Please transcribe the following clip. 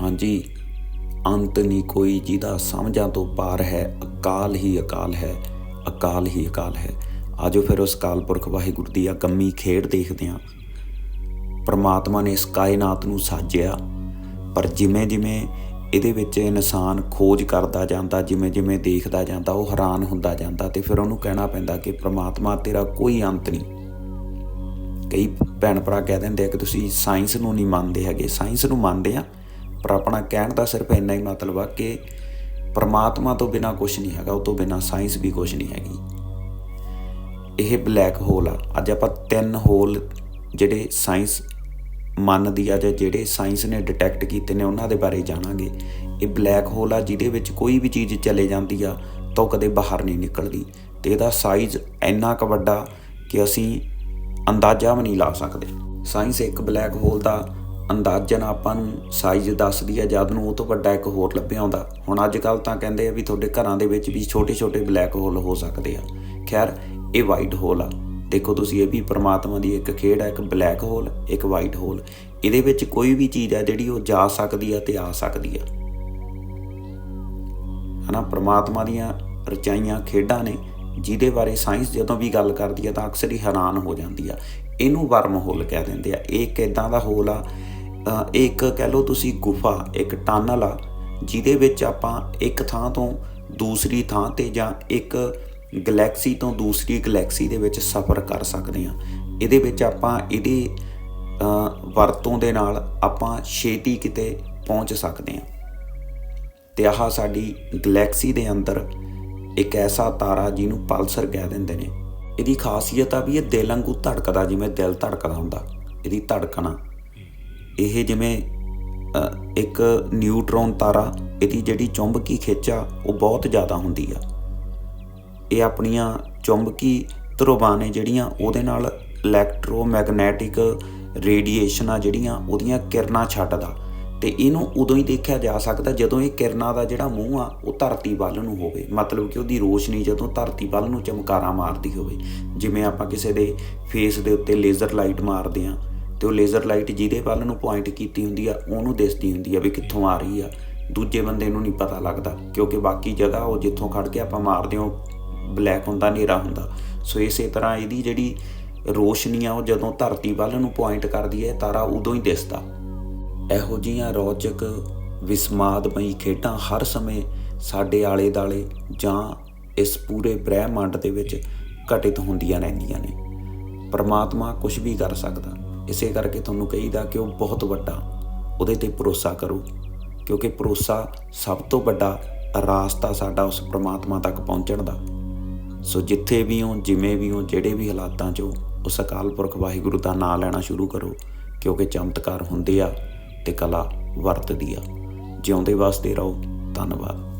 ਹਾਂਜੀ, ਅੰਤ ਨਹੀਂ ਕੋਈ ਜਿਹਦਾ ਸਮਝਾਂ ਤੋਂ ਪਾਰ ਹੈ, ਅਕਾਲ ਹੀ ਅਕਾਲ ਹੈ, ਅਕਾਲ ਹੀ ਅਕਾਲ ਹੈ। ਆਜੋ ਫਿਰ ਉਸ ਅਕਾਲ ਪੁਰਖ ਵਾਹਿਗੁਰੂ ਦੀ ਅਗੰਮੀ ਖੇਡ ਦੇਖਦੇ ਹਾਂ। ਪਰਮਾਤਮਾ ਨੇ ਇਸ ਕਾਇਨਾਤ ਨੂੰ ਸਾਜਿਆ, ਪਰ ਜਿਵੇਂ ਜਿਵੇਂ ਇਹਦੇ ਵਿੱਚ ਇਨਸਾਨ ਖੋਜ ਕਰਦਾ ਜਾਂਦਾ, ਜਿਵੇਂ ਜਿਵੇਂ ਦੇਖਦਾ ਜਾਂਦਾ, ਉਹ ਹੈਰਾਨ ਹੁੰਦਾ ਜਾਂਦਾ ਤੇ ਫਿਰ ਉਹਨੂੰ ਕਹਿਣਾ ਪੈਂਦਾ ਕਿ ਪ੍ਰਮਾਤਮਾ, ਤੇਰਾ ਕੋਈ ਅੰਤ ਨਹੀਂ। ਕਈ ਭੈਣ ਭਰਾ ਕਹਿ ਦਿੰਦੇ ਆ ਕਿ ਤੁਸੀਂ ਸਾਇੰਸ ਨੂੰ ਨਹੀਂ ਮੰਨਦੇ ਹੈਗੇ। ਸਾਇੰਸ ਨੂੰ ਮੰਨਦੇ ਆ ਪਰ ਆਪਣਾ ਕਹਿਣ ਦਾ ਸਿਰਫ ਇੰਨਾ ਹੀ ਮਤਲਬ ਆ ਕਿ ਪਰਮਾਤਮਾ ਤੋਂ ਬਿਨਾ ਕੁਝ ਨਹੀਂ ਹੈਗਾ, ਉਹ ਤੋਂ ਬਿਨਾ ਸਾਇੰਸ ਵੀ ਕੁਝ ਨਹੀਂ ਹੈਗੀ। ਇਹ ਬਲੈਕ ਹੋਲ ਆ। ਅੱਜ ਆਪਾਂ ਤਿੰਨ ਹੋਲ ਜਿਹੜੇ ਸਾਇੰਸ ਮੰਨਦੀ ਆ ਜਾਂ ਜਿਹੜੇ ਸਾਇੰਸ ਨੇ ਡਿਟੈਕਟ ਕੀਤੇ ਨੇ, ਉਹਨਾਂ ਦੇ ਬਾਰੇ ਜਾਣਾਂਗੇ। ਇਹ ਬਲੈਕ ਹੋਲ ਆ ਜਿਹਦੇ ਵਿੱਚ ਕੋਈ ਵੀ ਚੀਜ਼ ਚਲੇ ਜਾਂਦੀ ਆ, ਤਾਂ ਉਹ ਕਦੇ ਬਾਹਰ ਨਹੀਂ ਨਿਕਲਦੀ। ਤੇ ਇਹਦਾ ਸਾਈਜ਼ ਇੰਨਾ ਕੁ ਵੱਡਾ ਕਿ ਅਸੀਂ ਅੰਦਾਜ਼ਾ ਵੀ ਨਹੀਂ ਲਾ ਸਕਦੇ। ਸਾਇੰਸ ਇੱਕ ਬਲੈਕ ਹੋਲ ਦਾ ਅੰਦਾਜ਼ਨ ਆਪਾਂ ਨੂੰ ਸਾਈਜ਼ ਦੱਸਦੀ ਆ, ਜਦ ਨੂੰ ਉਹ ਤੋਂ ਵੱਡਾ ਇੱਕ ਹੋਰ ਲੱਭਿਆ ਹੁੰਦਾ। ਹੁਣ ਅੱਜ ਕੱਲ ਤਾਂ ਕਹਿੰਦੇ ਆ ਵੀ ਤੁਹਾਡੇ ਘਰਾਂ ਦੇ ਵਿੱਚ ਵੀ ਛੋਟੇ-ਛੋਟੇ ਬਲੈਕ ਹੋਲ ਹੋ ਸਕਦੇ ਆ। ਖੈਰ, ਇਹ ਵਾਈਟ ਹੋਲ ਆ। ਦੇਖੋ ਤੁਸੀਂ, ਇਹ ਵੀ ਪਰਮਾਤਮਾ ਦੀ ਇੱਕ ਖੇਡ ਆ, ਇੱਕ ਬਲੈਕ ਹੋਲ ਇੱਕ ਵਾਈਟ ਹੋਲ ਇਹਦੇ ਵਿੱਚ ਕੋਈ ਵੀ ਚੀਜ਼ ਹੈ ਜਿਹੜੀ ਉਹ ਜਾ ਸਕਦੀ ਆ ਤੇ ਆ ਸਕਦੀ ਹੈ ਹਨਾ, ਪਰਮਾਤਮਾ ਦੀਆਂ ਰਚਾਈਆਂ ਖੇਡਾਂ ਨੇ, ਜਿਹਦੇ ਬਾਰੇ ਸਾਇੰਸ ਜਦੋਂ ਵੀ ਗੱਲ ਕਰਦੀ ਆ ਤਾਂ ਅਕਸਰ ਹੀ ਹੈਰਾਨ ਹੋ ਜਾਂਦੀ ਆ। ਇਹਨੂੰ ਵਰਮ ਹੋਲ ਕਹਿ ਦਿੰਦੇ ਆ। ਇਹ ਇੱਕ ਇਦਾਂ ਦਾ ਹੋਲ ਆ ਇੱਕ ਕਹਿ ਲਓ ਤੁਸੀਂ ਗੁਫਾ, ਇੱਕ ਟਨਲ ਆ ਜਿਹਦੇ ਵਿੱਚ ਆਪਾਂ ਇੱਕ ਥਾਂ ਤੋਂ ਦੂਸਰੀ ਥਾਂ ਤੇ ਜਾਂ ਇੱਕ ਗੈਲੈਕਸੀ ਤੋਂ ਦੂਸਰੀ ਗੈਲੈਕਸੀ ਦੇ ਵਿੱਚ ਸਫ਼ਰ ਕਰ ਸਕਦੇ ਹਾਂ। ਇਹਦੇ ਵਿੱਚ ਆਪਾਂ ਇਹਦੀ ਵਰਤੋਂ ਦੇ ਨਾਲ ਆਪਾਂ ਛੇਤੀ ਕਿਤੇ ਪਹੁੰਚ ਸਕਦੇ ਹਾਂ। ਤੇ ਆਹ ਸਾਡੀ ਗੈਲੈਕਸੀ ਦੇ ਅੰਦਰ ਇੱਕ ਐਸਾ ਤਾਰਾ ਜਿਹਨੂੰ ਪਲਸਰ ਕਹਿ ਦਿੰਦੇ ਨੇ। ਇਹਦੀ ਖਾਸੀਅਤ ਆ ਵੀ ਇਹ ਦਿਲ ਵਾਂਗੂ ਧੜਕਦਾ, ਜਿਵੇਂ ਦਿਲ ਧੜਕਦਾ ਹੁੰਦਾ, ਇਹਦੀ ਧੜਕਣਾ। ਇਹ ਜਿਵੇਂ ਇੱਕ ਨਿਊਟਰੋਨ ਤਾਰਾ, ਇਹਦੀ ਜਿਹੜੀ ਚੁੰਬਕੀ ਖਿੱਚ ਆ, ਉਹ ਬਹੁਤ ਜ਼ਿਆਦਾ ਹੁੰਦੀ ਆ। ਇਹ ਆਪਣੀਆਂ ਚੁੰਬਕੀ ਧਰੁਵਾਂ ਨੇ ਜਿਹੜੀਆਂ, ਉਹਦੇ ਨਾਲ ਇਲੈਕਟ੍ਰੋਮੈਗਨੈਟਿਕ ਰੇਡੀਏਸ਼ਨ ਆ ਜਿਹੜੀਆਂ, ਉਹਦੀਆਂ ਕਿਰਨਾਂ ਛੱਡਦਾ। ਤੇ ਇਹਨੂੰ ਉਦੋਂ ਹੀ ਦੇਖਿਆ ਜਾ ਸਕਦਾ, ਜਦੋਂ ਇਹ ਕਿਰਨਾਂ ਦਾ ਜਿਹੜਾ ਮੂੰਹ ਆ, ਉਹ ਧਰਤੀ ਵੱਲ ਨੂੰ ਹੋਵੇ। ਮਤਲਬ ਕਿ ਉਹਦੀ ਰੋਸ਼ਨੀ ਜਦੋਂ ਧਰਤੀ ਵੱਲ ਨੂੰ ਚਮਕਾਰਾ ਮਾਰਦੀ ਹੋਵੇ। ਜਿਵੇਂ ਆਪਾਂ ਕਿਸੇ ਦੇ ਫੇਸ ਦੇ ਉੱਤੇ ਲੇਜ਼ਰ ਲਾਈਟ ਮਾਰਦੇ ਆ ਤੇ ਉਹ ਲੇਜ਼ਰ ਲਾਈਟ ਜਿਹਦੇ ਵੱਲ ਨੂੰ ਪੁਆਇੰਟ ਕੀਤੀ ਹੁੰਦੀ ਆ, ਉਹਨੂੰ ਦਿਸਦੀ ਹੁੰਦੀ ਆ ਵੀ ਕਿੱਥੋਂ ਆ ਰਹੀ ਆ। ਦੂਜੇ ਬੰਦੇ ਨੂੰ ਨਹੀਂ ਪਤਾ ਲੱਗਦਾ, ਕਿਉਂਕਿ ਬਾਕੀ ਜਗ੍ਹਾ ਉਹ ਜਿੱਥੋਂ ਖੜ ਕੇ ਆਪਾਂ ਮਾਰਦੇ ਹਾਂ ਬਲੈਕ ਹੁੰਦਾ, ਹਨੇਰਾ ਹੁੰਦਾ। ਸੋ ਇਸੇ ਤਰ੍ਹਾਂ ਇਹਦੀ ਜਿਹੜੀ ਰੋਸ਼ਨੀ ਆ, ਉਹ ਜਦੋਂ ਧਰਤੀ ਵੱਲ ਨੂੰ ਪੁਆਇੰਟ ਕਰਦੀ ਹੈ, ਤਾਰਾ ਉਦੋਂ ਹੀ ਦਿਸਦਾ। ਇਹੋ ਜੀਆਂ ਰੌਚਕ, ਵਿਸਮਾਦਮਈ ਖੇਡਾਂ ਹਰ ਸਮੇਂ ਸਾਡੇ ਆਲੇ ਦਾਲੇ ਜਾਂ ਇਸ ਪੂਰੇ ਬ੍ਰਹਿਮੰਡ ਦੇ ਵਿੱਚ ਘਟਿਤ ਹੁੰਦੀਆਂ ਰਹਿੰਦੀਆਂ ਨੇ। ਪਰਮਾਤਮਾ ਕੁਝ ਵੀ ਕਰ ਸਕਦਾ। ਇਸੇ ਕਰਕੇ ਤੁਹਾਨੂੰ ਕਹੀਦਾ ਕਿ ਉਹ ਬਹੁਤ ਵੱਡਾ, ਉਹਦੇ ਤੇ ਭਰੋਸਾ ਕਰੋ, ਕਿਉਂਕਿ ਭਰੋਸਾ ਸਭ ਤੋਂ ਵੱਡਾ ਰਾਸਤਾ ਸਾਡਾ ਉਸ ਪ੍ਰਮਾਤਮਾ ਤੱਕ ਪਹੁੰਚਣ ਦਾ। ਸੋ ਜਿੱਥੇ ਵੀ ਹੋ, ਜਿਵੇਂ ਵੀ ਹੋ, ਜਿਹੜੇ ਵੀ ਹਾਲਾਤਾਂ 'ਚ ਹੋ, ਉਸ ਅਕਾਲ ਪੁਰਖ ਵਾਹਿਗੁਰੂ ਦਾ ਨਾਮ ਲੈਣਾ ਸ਼ੁਰੂ ਕਰੋ, ਕਿਉਂਕਿ ਚਮਤਕਾਰ ਹੁੰਦੇ ਆ ਤੇ ਕਲਾ ਵਰਤਦੀ ਆ। ਜਿਉਂਦੇ ਵਾਸਤੇ ਰਹੋ, ਧੰਨਵਾਦ।